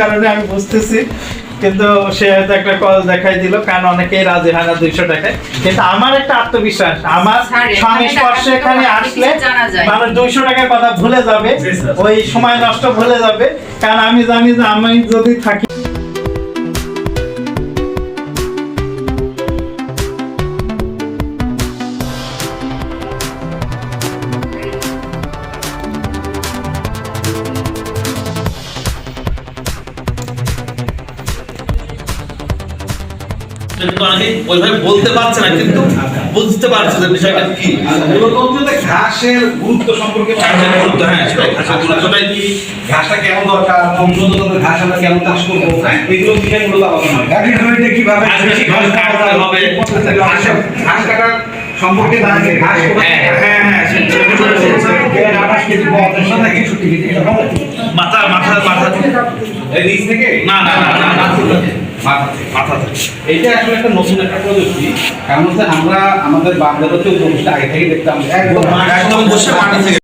কারণে আমি বুঝতেছি কিন্তু সে হয়তো একটা কল দেখাই দিল কারণ অনেকেই রাজি হয় না দুইশো টাকায়। কিন্তু আমার একটা আত্মবিশ্বাস আমার সংস্পর্শে এখানে আসলে মানুষ দুইশো টাকার কথা ভুলে যাবে ওই সময় নষ্ট ভুলে যাবে কারণ আমি জানি যে আমি যদি থাকি কিন্তু অনেকে ওইভাবে বলতে পারছে না কিন্তু বুঝতে পারছে যে বিষয়টা কি ঘাসের গুরুত্ব সম্পর্কে ঘাসের গুরুত্ব, হ্যাঁ, সেটাই, ঘাসের গুরুত্বটাই কি? ঘাসটা কেমন দরকার উন্নত ঘাস আমরা কেমন চাষ করব এগুলো বিষয় মূলত আলোচনা হয় জমিতে কীভাবে ঘাস কাটতে হবে। ঘাস কাটার সম্পর্কে জানা ঘাস হ্যাঁ, হ্যাঁ, হ্যাঁ? মাথা মাথা মাথা নিচ থেকে না না না না মাথা থেকে এটা আসলে একটা নতুন একটা প্রযুক্তি। কারণ হচ্ছে আমরা আমাদের বাংলাদেশে উপমুখটা আগে থেকে দেখতাম একদম একদম বসে মাটি থেকে।